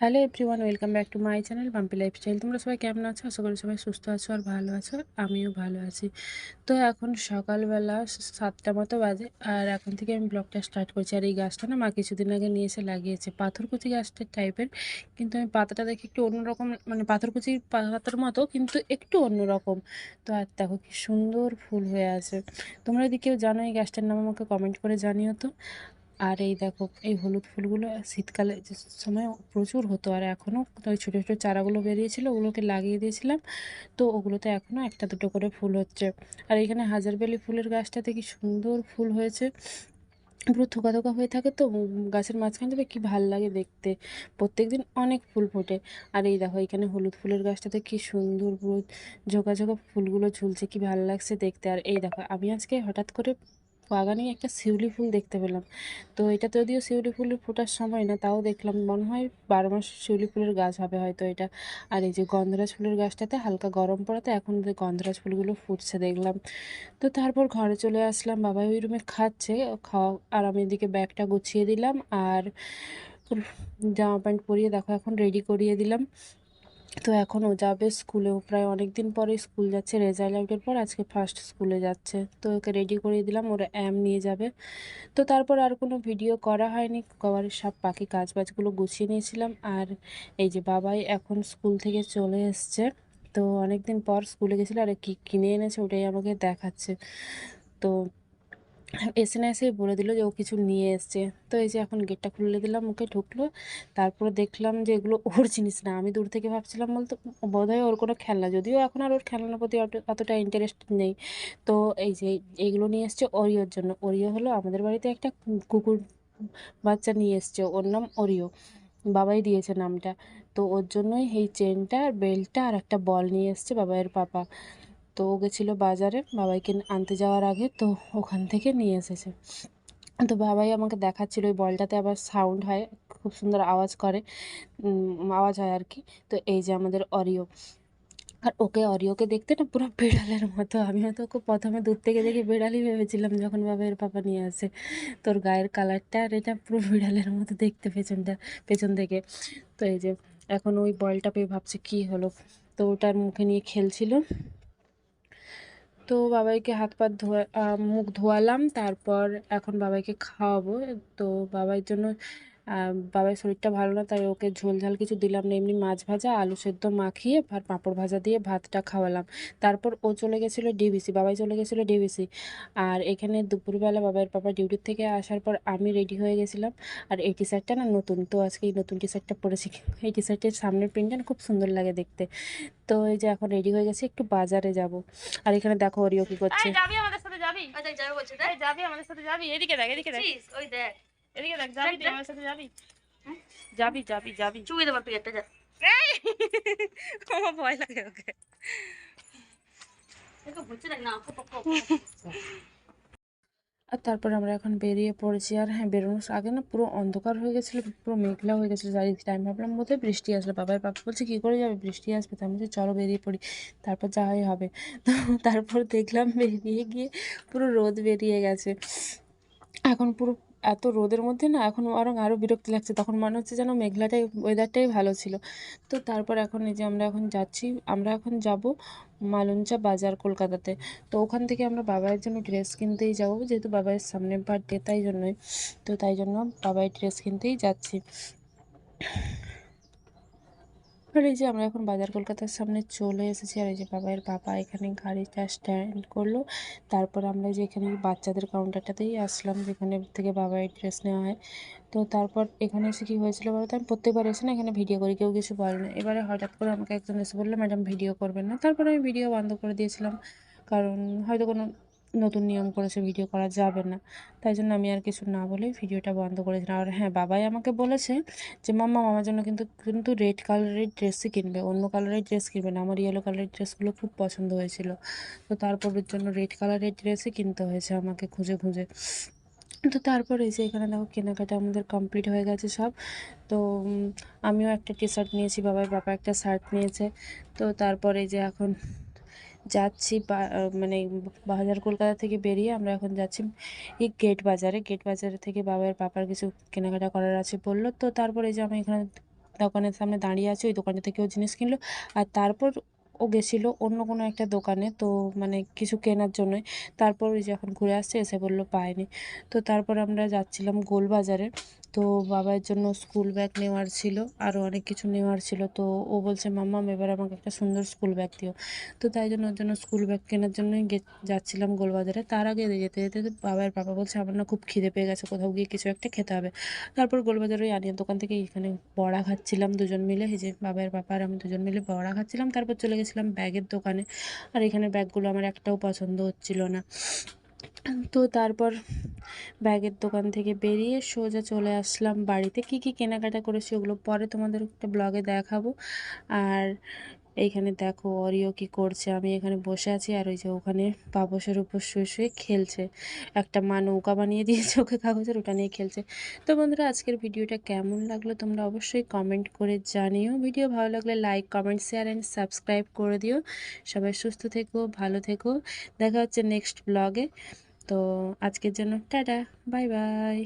Hello everyone welcome back to my channel Pampi lifestyle তোমরা সবাই কেমন আছো? আশা করি সবাই সুস্থ আছো আর ভালো আছো, আমিও ভালো আছি। তো এখন সকালবেলা সাতটা মতো বাজে, আর এখন থেকে আমি ব্লগটা স্টার্ট করছি। আর এই গাছটা না মা কিছুদিন আগে নিয়ে এসে লাগিয়েছে, পাথরকুচি গাছটার টাইপের কিন্তু আমি পাতাটা দেখি একটু অন্যরকম মানে পাথরকুচির পাতার মতো, কিন্তু একটু অন্যরকম। তো আর দেখো কি সুন্দর ফুল হয়ে আছে। তোমরা যদি কেউ জানো এই গাছটার নাম, আমাকে কমেন্ট করে জানিও তো। আর এই দেখো, এই হলুদ ফুলগুলো শীতকালে সময় প্রচুর হতো, আর এখনও ওই ছোটো ছোটো চারাগুলো বেরিয়েছিল, ওগুলোকে লাগিয়ে দিয়েছিলাম। তো ওগুলোতে এখনও একটা দুটো করে ফুল হচ্ছে। আর এখানে হাজারবেলি ফুলের গাছটাতে কি সুন্দর ফুল হয়েছে। পুরো থোকা থোকা হয়ে থাকে তো গাছের মাঝখান থেকে কী ভালো লাগে দেখতে। প্রত্যেক দিন অনেক ফুল ফোটে। আর এই দেখো, এখানে হলুদ ফুলের গাছটাতে কী সুন্দর পুরো ঝোঁকা ঝোঁকা ফুলগুলো ঝুলছে, কি ভালো লাগছে দেখতে। আর এই দেখো, আমি আজকে হঠাৎ করে বাগানে একটা শিউলি ফুল দেখতে পেলাম। তো এটা যদিও শিউলি ফুলের ফোটার সময় না, তাও দেখলাম মনে হয় বারো মাস শিউলি ফুলের গাছ হবে হয়তো এটা। আর এই যে গন্ধরাজ ফুলের গাছটাতে হালকা গরম পড়াতে এখন গন্ধরাজ ফুলগুলো ফুটছে দেখলাম। তো তারপর ঘরে চলে আসলাম বাবা ওই রুমে খাচ্ছে, খাওয়া আর আমি এদিকে ব্যাগটা গুছিয়ে দিলাম আর জামা প্যান্ট পরিয়ে দেখো এখন রেডি করিয়ে দিলাম। তো এখন ও যাবে স্কুলেও প্রায় অনেক দিন পরে স্কুল যাচ্ছে, রেজাল্ট আউটের পর আজকে ফার্স্ট স্কুলে যাচ্ছে। তো ওকে রেডি করিয়ে দিলাম, ওরা অ্যাম নিয়ে যাবে। তো তারপর আর কোনো ভিডিও করা হয়নি কবারের সব বাকি কাজ বাজগুলো গুছিয়ে নিয়েছিলাম। আর এই যে বাবাই এখন স্কুল থেকে চলে এসছে। তো অনেক দিন পর স্কুলে গেছিল আর কি কিনে এনেছে ওটাই আমাকে দেখাচ্ছে। তো এসে না এসেই বলে দিল যে ও কিছু নিয়ে এসছে। তো এই যে এখন গেটটা খুলে দিলাম, ওকে ঢুকলো। তারপরে দেখলাম যে এগুলো ওর জিনিস না। আমি দূর থেকে ভাবছিলাম বলতো, বোধহয় ওর কোনো খেলনা। যদিও এখন আর ওর খেলনার প্রতি অতটা ইন্টারেস্ট নেই। তো এই যে এইগুলো নিয়ে এসছে অরিওর জন্য। অরিও হলো আমাদের বাড়িতে একটা কুকুর বাচ্চা নিয়ে এসছে। ওর নাম অরিও বাবাই দিয়েছে নামটা। তো ওর জন্যই এই চেনটা বেল্টটা আর একটা বল নিয়ে এসছে বাবাইয়ের পাপা। তো ও গেছিল বাজারে, বাবাইকে আনতে যাওয়ার আগে, তো ওখান থেকে নিয়ে এসেছে। তো বাবাই আমাকে দেখাচ্ছিল, ওই বলটাতে আবার সাউন্ড হয়, খুব সুন্দর আওয়াজ করে আওয়াজ হয় আর কি। তো এই যে আমাদের অরিও আর ওকে অরিওকে দেখতে না পুরো বিড়ালের মতো। আমি হয়তো ওকে প্রথমে দূর থেকে দেখে বিড়ালই ভেবেছিলাম যখন বাবা এর পাপা নিয়ে আসে। তোর গায়ের কালারটা আর এটা পুরো বিড়ালের মতো দেখতে পেছনটা, পেছন থেকে। তো এই যে এখন ওই বলটা পেয়ে ভাবছে কী হলো। তো ওটার মুখে নিয়ে খেলছিল। তো বাবাইকে হাত পা ধোয়া মুখ ধোয়ালাম তারপর এখন বাবাইকে খাওয়াবো। তো বাবার জন্য বাবার শরীরটা ভালো না তাই ওকে ঝোল ঝাল কিছু দিলাম না। এমনি মাছ ভাজা আলু সেদ্ধ মাখিয়ে আর পাঁপড় ভাজা দিয়ে ভাতটা খাওয়ালাম। তারপর ও চলে গেছিল ডিবিসি বাবাই চলে গেছিল ডিবিসি। আর এখানে দুপুরবেলা বাবার পাপা ডিউটির থেকে আসার পর আমি রেডি হয়ে গেছিলাম। আর এই টি শার্টটা না নতুন তো আজকে এই নতুন টি শার্টটা পরেছি। এই টি শার্টের সামনের প্রিন্টটা খুব সুন্দর লাগে দেখতে। তো এই যে এখন রেডি হয়ে গেছে একটু বাজারে যাব। আর এখানে দেখো ওরিও কি করছে। যাবি আমাদের সাথে যাবি? যাবে বলছে যাবি আমাদের সাথে যাবি? এদিকে দেখ এদিকে দেখ। ওই দেখ। এদিকে দেখ যাবি তুই আমাদের সাথে যাবি? যাবি যাবি যাবি। চুবিয়ে দেবার যা। আমার ভয় লাগে ওকে। আর তারপর আমরা এখন বেরিয়ে পড়েছি আর হ্যাঁ বেরোনোর আগে না পুরো অন্ধকার হয়ে গেছিল পুরো মেঘলা হয়ে গেছিল চারিদিকে আমি ভাবলাম বোধহয় বৃষ্টি আসলে বাবার পাপা বলছে কী করে যাবে বৃষ্টি আসবে তার মধ্যে চলো বেরিয়ে পড়ি তারপর যাওয়াই হবে। তো তারপর দেখলাম বেরিয়ে গিয়ে পুরো রোদ বেরিয়ে গেছে। এখন পুরো এত রোদের মধ্যে না এখন আরও আরও বিরক্তি লাগছে। তখন মনে হচ্ছে যেন মেঘলাটাই ওয়েদারটাই ভালো ছিল। তো তারপর এখন এই যে আমরা এখন যাচ্ছি, আমরা এখন যাব মালঞ্চা বাজার কলকাতাতে। তো ওখান থেকে আমরা বাবাইয়ের জন্য ড্রেস কিনতেই যাব, যেহেতু বাবাইয়ের সামনে বার্থডে তাই জন্যই। তো তাই জন্য বাবাই ড্রেস কিনতেই যাচ্ছি। আর এই যে আমরা এখন বাজার কলকাতার সামনে চলে এসেছি আর এই যে বাবাইয়ের বাবা এখানে গাড়িটা স্ট্যান্ড করল, তারপর আমরা যে এখানে বাচ্চাদের কাউন্টারটাতেই আসলাম, যেখানে থেকে বাবাইয়ের ড্রেস নেওয়া হয়। তো তারপর এখানে এসে কী হয়েছিল বলতো, আমি প্রত্যেকবার এসে না এখানে ভিডিও করি, কেউ কিছু বলে না। এবারে হঠাৎ করে আমাকে একজন এসে বলল, ম্যাডাম ভিডিও করবেন না। তারপর আমি ভিডিও বন্ধ করে দিয়েছিলাম, কারণ হয়তো কোনো নতুন নিয়ম করেছে ভিডিও করা যাবে না। তাই জন্য আমি আর কিছু না বলেই ভিডিওটা বন্ধ করেছিলাম আর হ্যাঁ বাবাই আমাকে বলেছে যে, মাম্মা আমার জন্য কিন্তু কিন্তু রেড কালারের ড্রেসই কিনবে, অন্য কালারের ড্রেস কিনবে না। আমার ইয়েলো কালারের ড্রেসগুলো খুব পছন্দ হয়েছিল। তো তারপরের জন্য রেড কালারের ড্রেসই কিনতে হয়েছে আমাকে খুঁজে খুঁজে। তো তারপরে এই যে এখানে দেখো, কেনাকাটা আমাদের কমপ্লিট হয়ে গেছে সব। তো আমিও একটা টি শার্ট নিয়েছি বাবার বাবা একটা শার্ট নিয়েছে। তো তারপরে যে এখন যাচ্ছি মানে বাজার কলকাতা থেকে বেরিয়ে আমরা এখন যাচ্ছি এই গেট বাজারে। গেট বাজারে থেকে বাবার পাপার কিছু কেনাকাটা করার আছে বলল। তো তারপরে যে আমি এখানে দোকানের সামনে দাঁড়িয়ে আছি, ওই দোকানটা থেকে ও জিনিস কিনলো। আর তারপর ও গেছিল অন্য কোনো একটা দোকানে, তো মানে কিছু কেনার জন্যই। তারপর ওই যখন ঘুরে আসছে, এসে বলল পায়নি তো তারপর আমরা যাচ্ছিলাম গোলবাজারে তো বাবার জন্য স্কুল ব্যাগ নেওয়ার ছিল আরও অনেক কিছু নেওয়ার ছিল। তো ও বলছে মাম্মাম এবার আমাকে একটা সুন্দর স্কুল ব্যাগ দিও। তো তাই জন্য ওর জন্য স্কুল ব্যাগ কেনার জন্যই যাচ্ছিলাম গোলবাজারে। তার আগে যেতে যেতে বাবার বাবা বলছে, আমার না খুব খিদে পেয়ে গেছে, কোথাও গিয়ে কিছু একটা খেতে হবে। তারপর গোলবাজার ওই আনিয়ার দোকান থেকে এখানে বড়া খাচ্ছিলাম দুজন মিলে। এই যে বাবার পাপা আর আমি দুজন মিলে বড়া খাচ্ছিলাম। তারপর চলে গেছিলাম ব্যাগের দোকানে। আর এখানে ব্যাগগুলো আমার একটাও পছন্দ হচ্ছিল না। তো তারপর ব্যাগের দোকান থেকে বেরিয়ে সোজা চলে আসলাম বাড়িতে। কী কী কেনাকাটা করেছি ওগুলো পরে তোমাদের একটা ব্লগে দেখাবো। আর এইখানে দেখো অরিও কি করছে? আমি এখানে বসে আছি আর ওই যে ওখানে পাপসের উপর শুয়ে শুয়ে খেলছে। একটা মা নৌকা বানিয়ে দিয়েছে ওকে কাগজের, ওটা নিয়ে খেলছে। তো বন্ধুরা, আজকের ভিডিওটা কেমন লাগল তোমরা অবশ্যই কমেন্ট করে জানিও। ভিডিও ভালো লাগলে like comment share and subscribe করে দিও। সবাই সুস্থ থেকো, ভালো থেকো। দেখা হচ্ছে নেক্সট ব্লগে তো আজকের জন্য টাটা বাই বাই